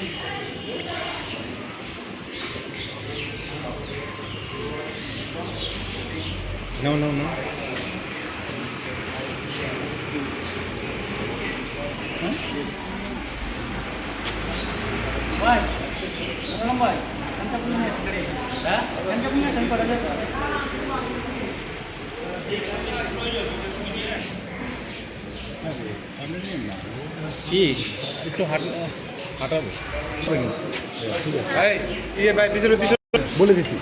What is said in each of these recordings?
No, no, no. Why? Ano ba? Santa po na sandali. Ha? Santa po na sandali. 이, 또 하루, ইয়ে ভাই পিছনে পিছনে। বলে দিছি।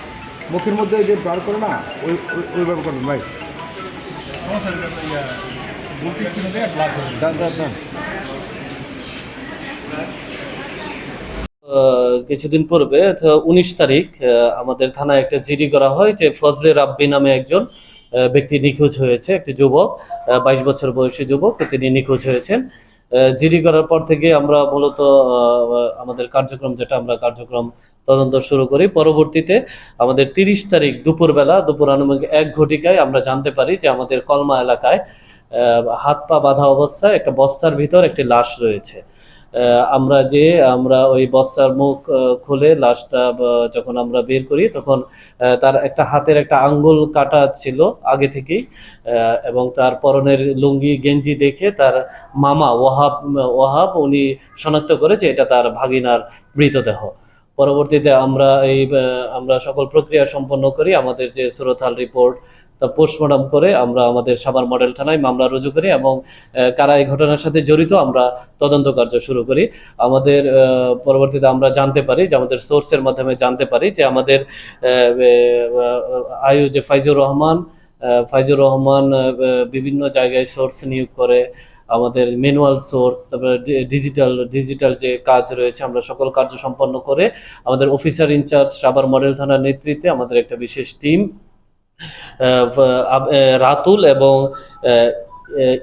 মুখের মধ্যে যে বার করে না ওই ওই- ওইভাবে করবেন ভাই। কিছুদিন পূর্বে উনিশ তারিখ আমাদের থানায় একটা জিডি করা হয় যে ফজলে রাব্বি নামে একজন ব্যক্তি নিখোঁজ হয়েছে একটি যুবক বাইশ বছর বয়সী যুবক তিনি নিখোঁজ হয়েছেন। জিডি করার পর থেকে আমরা মূলত আমাদের কার্যক্রম যেটা আমরা কার্যক্রম তদন্ত শুরু করি, পরবর্তীতে আমাদের তিরিশ তারিখ দুপুরবেলা, দুপুর আনুমানিক এক ঘটিকায় আমরা জানতে পারি যে আমাদের কলমা এলাকায় হাত পা বাঁধা অবস্থায় একটা বস্তার ভিতর একটি লাশ রয়েছে। আমরা যে, আমরা ওই বস্তার মুখ খুলে লাশটা যখন আমরা বের করি, তখন তার একটা হাতের একটা আঙ্গুল কাটা ছিল আগে থেকেই এবং তার পরনের লুঙ্গি, গেঞ্জি দেখে তার মামা ওয়াহাব ওয়াহাব উনি শনাক্ত করে যে এটা তার ভাগিনার মৃতদেহ। পরবর্তীতে আমরা এই আমরা সকল প্রক্রিয়া সম্পন্ন করি, আমাদের যে সুরতাল রিপোর্ট তা পোস্টমর্টম করে আমরা আমাদের সাভার মডেল থানায় মামলা রুজু করি এবং কারা এই ঘটনার সাথে জড়িত আমরা তদন্ত কার্য শুরু করি। আমাদের পরবর্তীতে আমরা জানতে পারি যে আমাদের সোর্সের মাধ্যমে জানতে পারি যে আমাদের আয়ু যে ফাইজুর রহমান ফাইজুর রহমান বিভিন্ন জায়গায় সোর্স নিয়োগ করে আমাদের ম্যানুয়াল সোর্স তারপরে ডিজিটাল ডিজিটাল যে কাজ রয়েছে, আমরা সকল কার্য সম্পন্ন করে আমাদের অফিসার ইনচার্জ সাবার মডেল থানার নেতৃত্বে আমাদের একটা বিশেষ টিম রাতুল এবং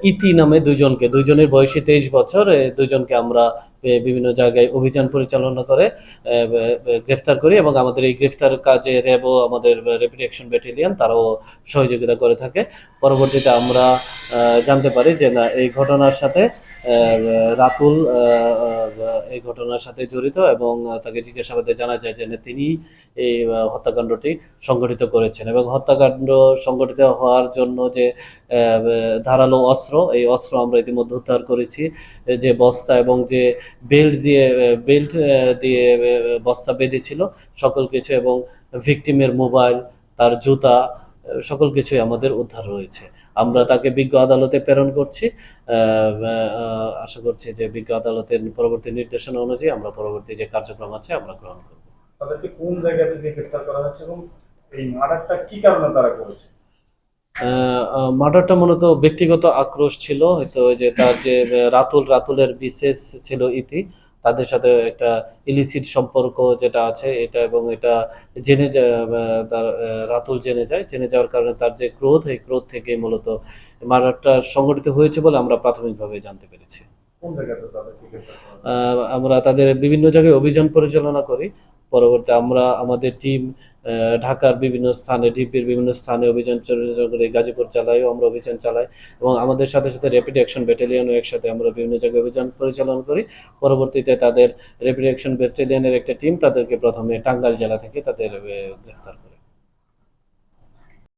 ইতি নামে দুজনকে, দুজনের বয়সী তেইশ বছর দুজনকে আমরা বিভিন্ন জায়গায় অভিযান পরিচালনা করে গ্রেফতার করি এবং আমাদের এই গ্রেফতার কাজে র্যাবও আমাদের র্যাপিড অ্যাকশন ব্যাটালিয়ান, তারাও সহযোগিতা করে থাকে। পরবর্তীতে আমরা জানতে পারি যে না, এই ঘটনার সাথে রাতুল এই ঘটনার সাথে জড়িত এবং তাকে জিজ্ঞাসাবাদে জানা যায় যে তিনি এই হত্যাকাণ্ডটি সংগঠিত করেছেন এবং হত্যাকাণ্ড সংগঠিত হওয়ার জন্য যে ধারালো অস্ত্র, এই অস্ত্র আমরা ইতিমধ্যে উদ্ধার করেছি। যে বস্তা এবং যে বেল্ট দিয়ে বেল্ট দিয়ে বস্তা বেঁধেছিল, সকল কিছু এবং ভিকটিমের মোবাইল, তার জুতা সকল কিছুই আমাদের উদ্ধার রয়েছে আমরা তাকে বিজ্ঞ আদালতে প্রেরণ করছি। আশা করছি যে বিজ্ঞ আদালতের পরবর্তী নির্দেশনা অনুযায়ী আমরা পরবর্তী যে কার্যক্রম আছে আমরা গ্রহণ করব। তাদেরকে কোন জায়গা থেকে গ্রেফতার করা হয়েছে এবং এই মার্ডারটা কি কারণে তারা করেছে? মার্ডারটা মূলত ব্যক্তিগত আক্রোশ ছিল। হয়তো ওই যে তার যে রাতুল রাতুলের বিশেষ ছিল ইতি। তাদের সাথে একটা ইলিসিট সম্পর্ক যেটা আছে, এটা এবং এটা জেনে তার রাতুল জেনে যায়। জেনে যাওয়ার কারণে তার যে ক্রোধ, এই ক্রোধ থেকে মূলত মার্ডারটা সংগঠিত হয়েছে বলে আমরা প্রাথমিকভাবে জানতে পেরেছি। আমরা তাদের বিভিন্ন জায়গায় অভিযান পরিচালনা করি। পরবর্তী আমরা আমাদের টিম ঢাকার বিভিন্ন স্থানে ডিপির বিভিন্ন স্থানে অভিযান করি। গাজীপুর চালাইও আমরা অভিযান চালাই এবং আমাদের সাথে সাথে র্যাপিড অ্যাকশন ব্যাটালিয়নও একসাথে আমরা বিভিন্ন জায়গায় অভিযান পরিচালনা করি। পরবর্তীতে তাদের র্যাপিড অ্যাকশন ব্যাটালিয়নের একটা টিম তাদেরকে প্রথমে টাঙ্গাইল জেলা থেকে তাদের গ্রেফতার করে।